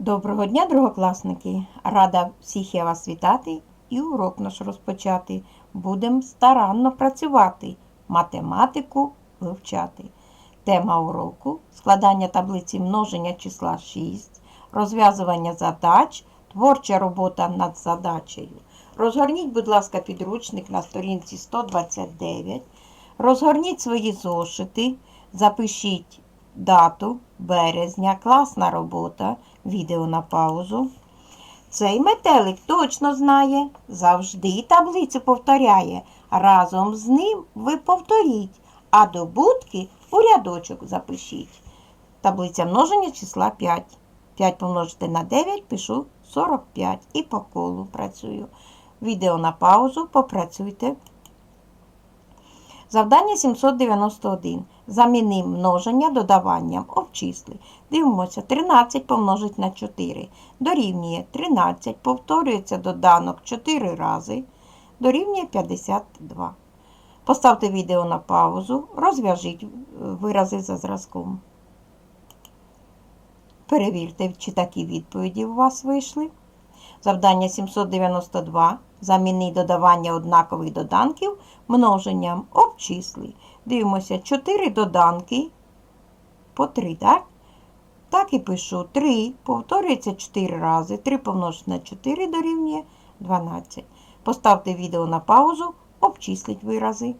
Доброго дня, другокласники! Рада всіх я вас вітати і урок наш розпочати. Будемо старанно працювати, математику вивчати. Тема уроку складання таблиці множення числа 6, розв'язування задач, творча робота над задачею. Розгорніть, будь ласка, підручник на сторінці 129. Розгорніть свої зошити, запишіть дату березня, класна робота, відео на паузу. Цей метелик точно знає, завжди таблицю повторяє. Разом з ним ви повторіть, а до будки у рядочок запишіть. Таблиця множення числа 5. 5 помножити на 9 пишу 45 і по колу працюю. Відео на паузу, попрацюйте. Завдання 791. Заміни множення додаванням обчисли. Дивимося, 13 помножить на 4. Дорівнює 13, повторюється доданок 4 рази. Дорівнює 52. Поставте відео на паузу, розв'яжіть вирази за зразком. Перевірте, чи такі відповіді у вас вийшли. Завдання 792. Заміни додавання однакових доданків множенням обчисли. Дивимося 4 доданки по 3, так? Так і пишу 3, повторюється 4 рази. 3 помножити на 4 дорівнює 12. Поставте відео на паузу, обчисліть вирази.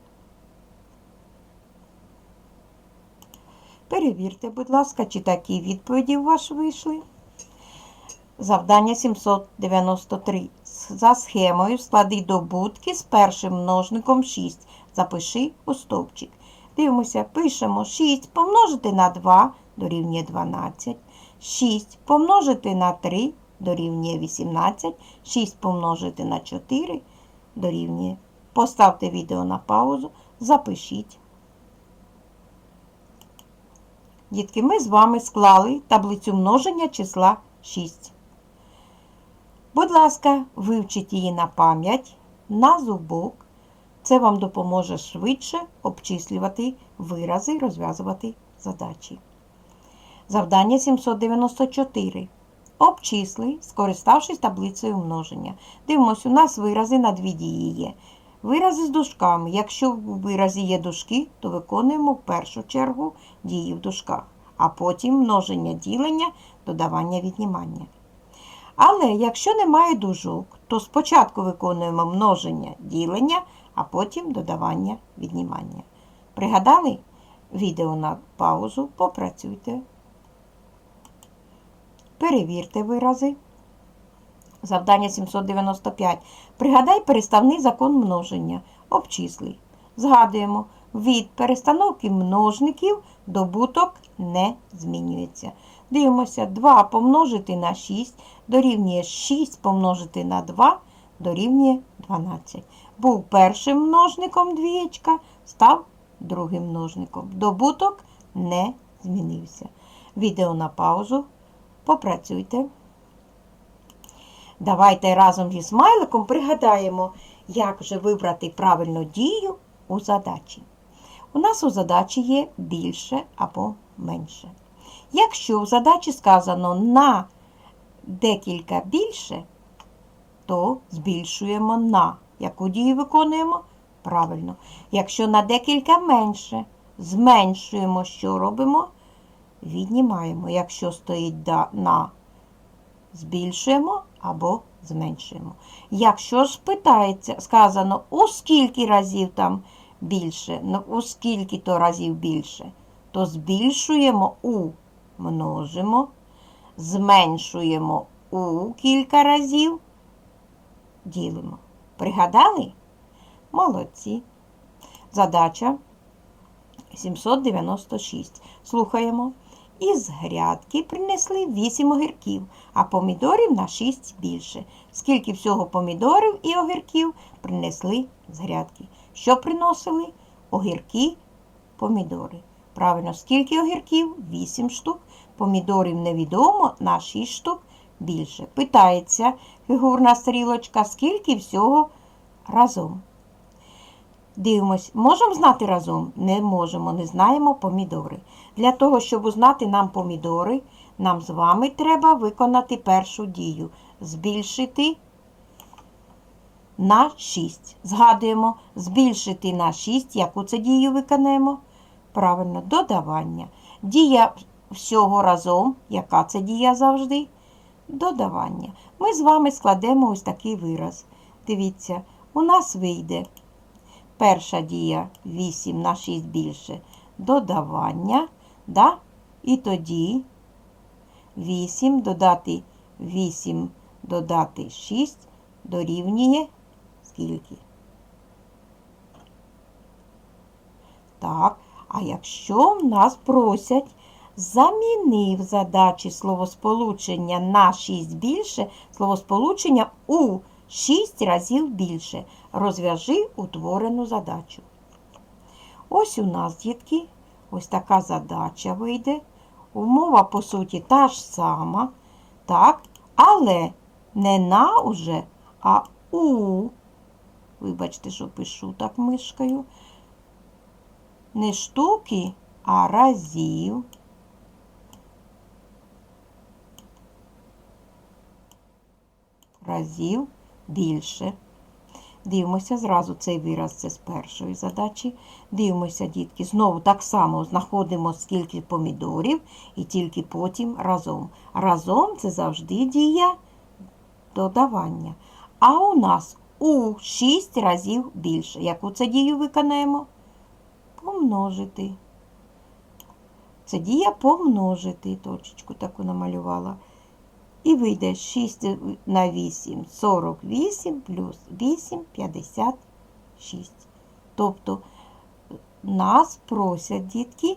Перевірте, будь ласка, чи такі відповіді у вас вийшли. Завдання 793. За схемою склади добутки з першим множником 6. Запиши у стовпчик. Дивимося, пишемо 6 помножити на 2 дорівнює 12. 6 помножити на 3 дорівнює 18. 6 помножити на 4 дорівнює. Поставте відео на паузу, запишіть. Дітки, ми з вами склали таблицю множення числа 6. Будь ласка, вивчіть її на пам'ять, на зубок. Це вам допоможе швидше обчислювати вирази, розв'язувати задачі. Завдання 794. Обчисли, скориставшись таблицею множення. Дивимось, у нас вирази на дві дії є. Вирази з дужками. Якщо в виразі є дужки, то виконуємо в першу чергу дії в дужках, а потім множення ділення, додавання віднімання. Але якщо немає дужок, то спочатку виконуємо множення ділення, а потім додавання віднімання. Пригадали? Відео на паузу, попрацюйте. Перевірте вирази. Завдання 795. Пригадай переставний закон множення. Обчисли. Згадуємо, від перестановки множників добуток не змінюється. Дивимося, 2 помножити на 6 дорівнює 6 помножити на 2 дорівнює 12. Був першим множником двієчка, став другим множником. Добуток не змінився. Відео на паузу. Попрацюйте. Давайте разом зі смайликом пригадаємо, як же вибрати правильну дію у задачі. У нас у задачі є більше або менше. Якщо в задачі сказано на декілька більше, то збільшуємо на. Яку дію виконуємо? Правильно. Якщо на декілька менше, зменшуємо, що робимо? Віднімаємо. Якщо стоїть на, збільшуємо або зменшуємо. Якщо ж сказано, у скільки разів там більше, ну, у скільки то разів більше, то збільшуємо у множимо, зменшуємо у кілька разів, ділимо. Пригадали? Молодці. Задача 796. Слухаємо. Із грядки принесли 8 огірків, а помідорів на 6 більше. Скільки всього помідорів і огірків принесли з грядки? Що приносили? Огірки, помідори. Правильно, скільки огірків? 8 штук. Помідорів невідомо на 6 штук більше. Питається фігурна стрілочка, скільки всього разом. Дивимось, можемо знати разом? Не можемо, не знаємо помідори. Для того, щоб узнати нам помідори, Нам з вами треба виконати першу дію. Збільшити на 6. Згадуємо, збільшити на 6. Яку це дію виконаємо? Правильно, додавання. Дія всього разом. Яка це дія завжди? Додавання. Ми з вами складемо ось такий вираз. Дивіться, у нас вийде перша дія 8 на 6 більше. Додавання. Да? І тоді 8 додати 8 додати 6 дорівнює скільки? Так, а якщо в нас просять замінив задачі словосполучення на 6 більше, словосполучення у 6 разів більше. Розв'яжи утворену задачу. Ось у нас, дітки, ось така задача вийде. Умова, по суті, та ж сама. Так, але не на уже, а у. Вибачте, що пишу так мишкою. Не штуки, а разів. Разів більше. Дивимося зразу цей вираз це з першої задачі. Дивимося, дітки, знову так само знаходимо скільки помідорів і тільки потім разом. Разом це завжди дія додавання. А у нас у 6 разів більше. Яку це дію виконаємо? Помножити. Це дія помножити. Точечку таку намалювала. І вийде 6 на 8 48 плюс 8 56. Тобто нас просять дітки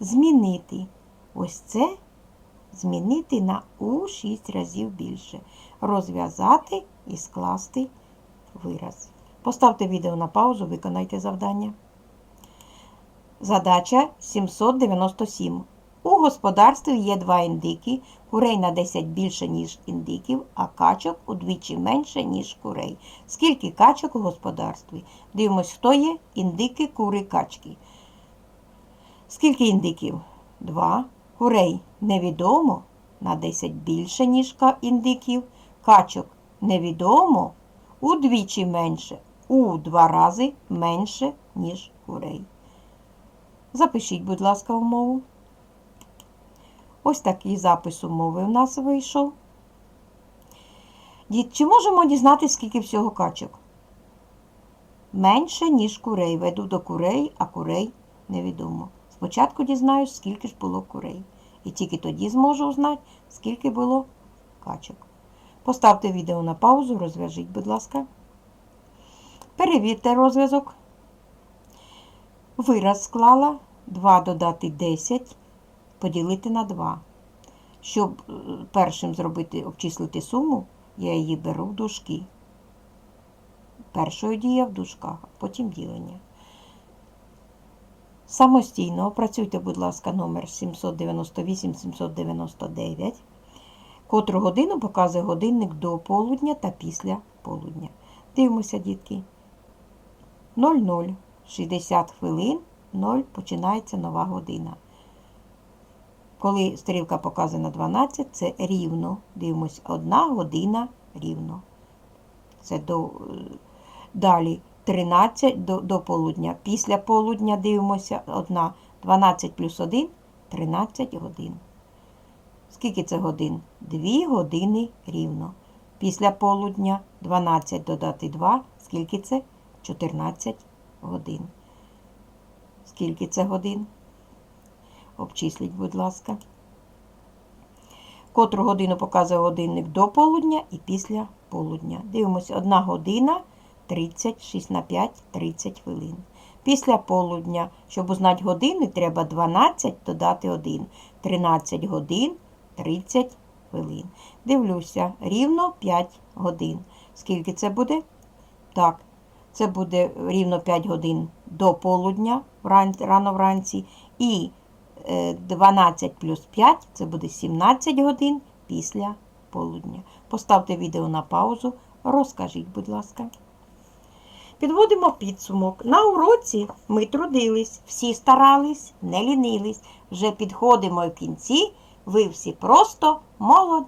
змінити ось це, змінити на у 6 разів більше. Розв'язати і скласти вираз. Поставте відео на паузу, виконайте завдання. Задача 797. У господарстві є два індики, курей на 10 більше, ніж індиків, а качок удвічі менше, ніж курей. Скільки качок у господарстві? Дивимось, хто є індики, кури, качки. Скільки індиків? Два. Курей невідомо на 10 більше, ніж індиків. Качок невідомо удвічі менше, у два рази менше, ніж курей. Запишіть, будь ласка, умову. Ось такий запис умови у нас вийшов. Чи можемо дізнатися, скільки всього качок? Менше, ніж курей. Веду до курей, а курей невідомо. Спочатку дізнаюсь, скільки ж було курей. І тільки тоді зможу узнати, скільки було качок. Поставте відео на паузу, розв'яжіть, будь ласка. Перевірте розв'язок. Вираз склала 2 додати 10 поділити на 2. Щоб е, першим зробити, обчислити суму, я її беру в дужки. Першою дія в дужках, потім ділення. Самостійно опрацюйте, будь ласка, номер 798-799. Котру годину показує годинник до полудня та після полудня. Дивимося, дітки. 00. 60 хвилин, 0 починається нова година. Коли стрілка показує на 12, це рівно. Дивимось, 1 година рівно. Це до, далі 13 до, до полудня. Після полудня дивимося 1. 12 плюс 1 13 годин. Скільки це годин? 2 години рівно. Після полудня 12 додати 2. Скільки це? 14 годин. Скільки це годин? Обчисліть, будь ласка. Котру годину показує годинник до полудня і після полудня. Дивимося, 1 година 30, 6 на 5, 30 хвилин. Після полудня, щоб узнати години, треба 12 додати 1. 13 годин 30 хвилин. Дивлюся, рівно 5 годин. Скільки це буде? Так, це буде рівно 5 годин до полудня рано вранці. І е, 12 плюс 5 це буде 17 годин після полудня. Поставте відео на паузу, розкажіть, будь ласка. Підводимо підсумок. На уроці ми трудились, всі старались, не лінились. Вже підходимо в кінці, Ви всі просто молодці.